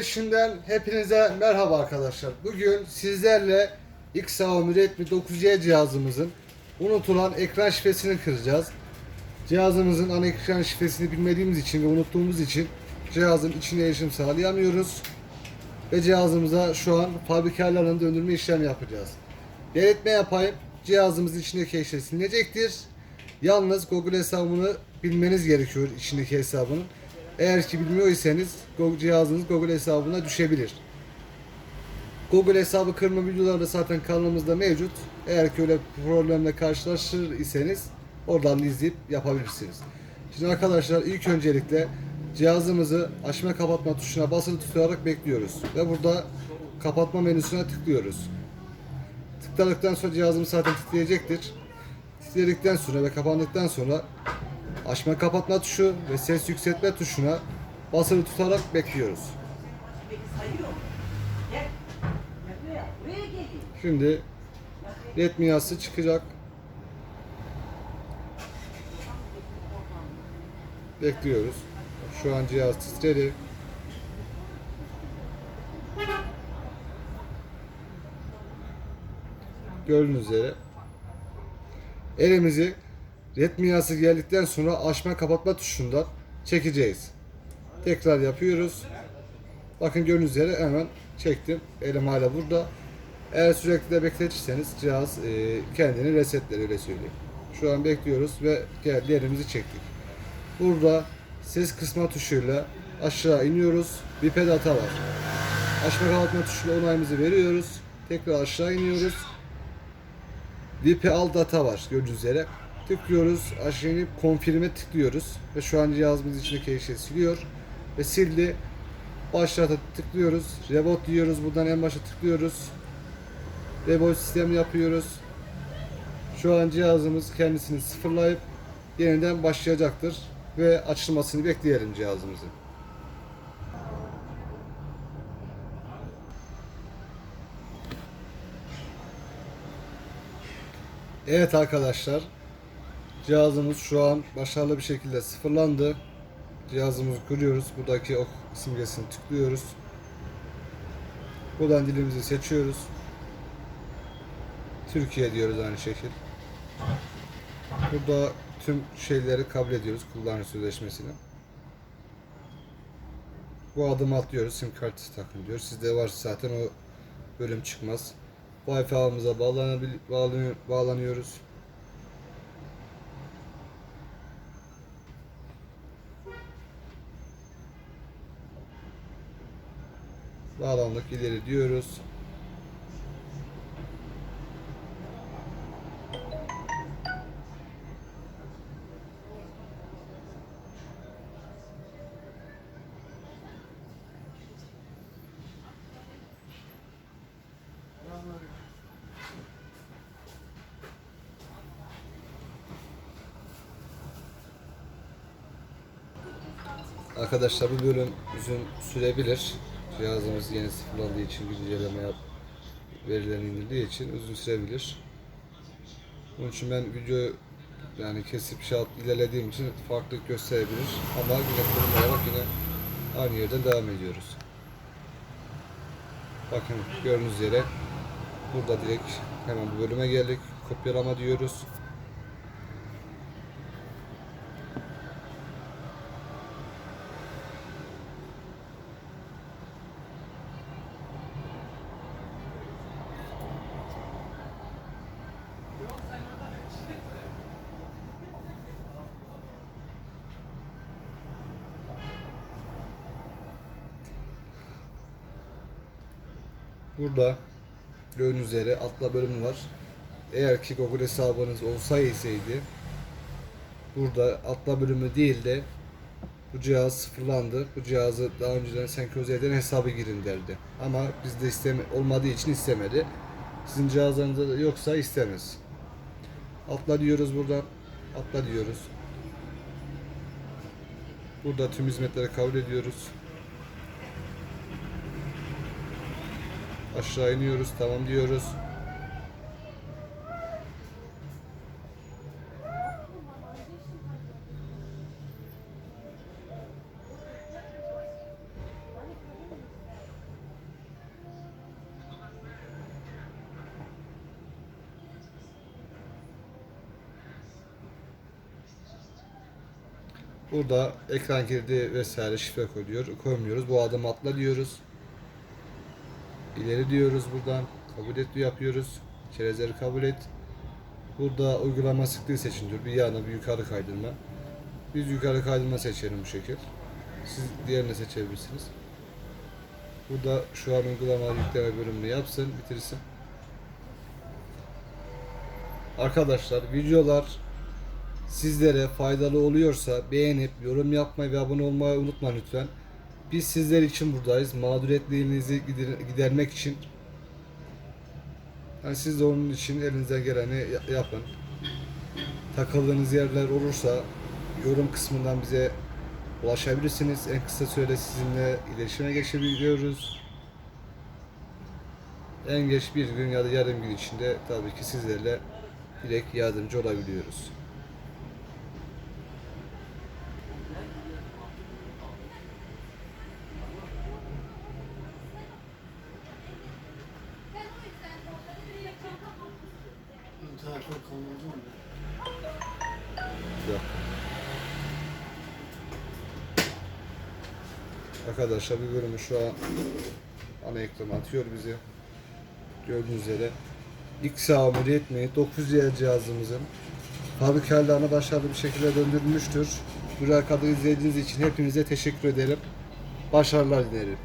İşinden hepinize merhaba arkadaşlar. Bugün sizlerle Xiaomi Redmi 9C cihazımızın unutulan ekran şifresini kıracağız. Cihazımızın ana ekran şifresini bilmediğimiz için ve unuttuğumuz için cihazın içine erişim sağlayamıyoruz. Ve cihazımıza şu an fabrika ayarlarını döndürme işlemi yapacağız. Belirtme yapayım. Cihazımızın içindeki eşya silinecektir. Yalnız Google hesabını bilmeniz gerekiyor içindeki hesabının. Eğer ki bilmiyorsanız Google cihazınız Google hesabına düşebilir. Google hesabı kırma videoları da zaten kanalımızda mevcut. Eğer ki öyle problemle karşılaşır iseniz oradan izleyip yapabilirsiniz. Şimdi arkadaşlar ilk öncelikle cihazımızı açma kapatma tuşuna basılı tutarak bekliyoruz. Ve burada kapatma menüsüne tıklıyoruz. Tıkladıktan sonra cihazımız zaten titreyecektir. Titredikten sonra ve kapandıktan sonra açma kapatma tuşu ve ses yükseltme tuşuna basılı tutarak bekliyoruz. Şimdi Redmi yazısı çıkacak. Bekliyoruz. Şu an cihaz titredi. Gördüğünüz üzere elimizi Redmi yazısı geldikten sonra açma kapatma tuşundan çekeceğiz. Tekrar yapıyoruz. Bakın gördüğünüz üzere hemen çektim. Elim hala burada. Eğer sürekli de bekletirseniz cihaz e, kendini resetler öyle söyleyeyim. Şu an bekliyoruz ve geldi elimizi çektik. Burada ses kısma tuşuyla aşağı iniyoruz. Bir pedata var. Açma kapatma tuşuyla onayımızı veriyoruz. Tekrar aşağı iniyoruz. VIP al data var gördüğünüz üzere. Tıklıyoruz. Aşağı inip konfirme tıklıyoruz. Ve şu an cihazımız içindeki her şeyi siliyor. Ve sildi. Başlata tıklıyoruz. Reboot diyoruz. Buradan en başa tıklıyoruz. Reboot sistemi yapıyoruz. Şu an cihazımız kendisini sıfırlayıp yeniden başlayacaktır. Ve açılmasını bekleyelim cihazımızın. Evet arkadaşlar. Cihazımız şu an başarılı bir şekilde sıfırlandı. Cihazımızı kuruyoruz. Buradaki ok simgesini tıklıyoruz. Buradan dilimizi seçiyoruz. Türkiye diyoruz aynı şekil. Burada tüm şeyleri kabul ediyoruz kullanıcı sözleşmesini. Bu adımı atlıyoruz. Sim kartı takın diyor. Sizde varsa zaten o bölüm çıkmaz. Wi-Fi ağımıza bağlanabil- bağlanıyor- bağlanıyoruz. Bağlandık ileri diyoruz. Arkadaşlar bu bölüm uzun sürebilir. Cihazımız yeni sıfırlandığı için güncelleme yap verilerini indirdiği için uzun sürebilir. Onun için ben video yani kesip şey ilerlediğim için farklılık gösterebilir. Ama yine konum olarak yine aynı yerden devam ediyoruz. Bakın gördüğünüz üzere burada direkt hemen bu bölüme geldik. Kopyalama diyoruz. Burada gördüğünüz üzere atla bölümü var. Eğer ki Google hesabınız olsaydı burada atla bölümü değil de bu cihaz sıfırlandı. Bu cihazı daha önceden senkronize eden hesabı girin derdi. Ama bizde isteme, olmadığı için istemedi. Sizin cihazlarınızda da yoksa istemez. Atla diyoruz buradan. Atla diyoruz. Burada tüm hizmetleri kabul ediyoruz. Aşağı iniyoruz. Tamam diyoruz. Burada ekran kilidi vesaire şifre koyuyor, koymuyoruz. Bu adım atla diyoruz. İleri diyoruz buradan. Kabul et yapıyoruz. Çerezleri kabul et. Burada uygulama sıklığı seçin diyor. Bir yana bir yukarı kaydırma. Biz yukarı kaydırma seçelim bu şekil. Siz diğerini seçebilirsiniz. Burada şu an uygulama yükleme bölümünü yapsın, bitirsin. Arkadaşlar videolar sizlere faydalı oluyorsa beğenip yorum yapmayı ve abone olmayı unutmayın lütfen. Biz sizler için buradayız. Mağduriyetlerinizi gider- gidermek için. Yani siz de onun için elinizden geleni ya- yapın. Takıldığınız yerler olursa yorum kısmından bize ulaşabilirsiniz. En kısa sürede sizinle iletişime geçebiliyoruz. En geç bir gün ya da yarım gün içinde tabii ki sizlerle direkt yardımcı olabiliyoruz. Dakika. Arkadaşlar bir bölümü şu an ana ekrana atıyor bizi. Gördüğünüz üzere X-Xiaomi Redmi 900 cihazımızın fabrikalarına başarılı bir şekilde döndürülmüştür. Buraya kadar izlediğiniz için hepinize teşekkür ederim. Başarılar dilerim.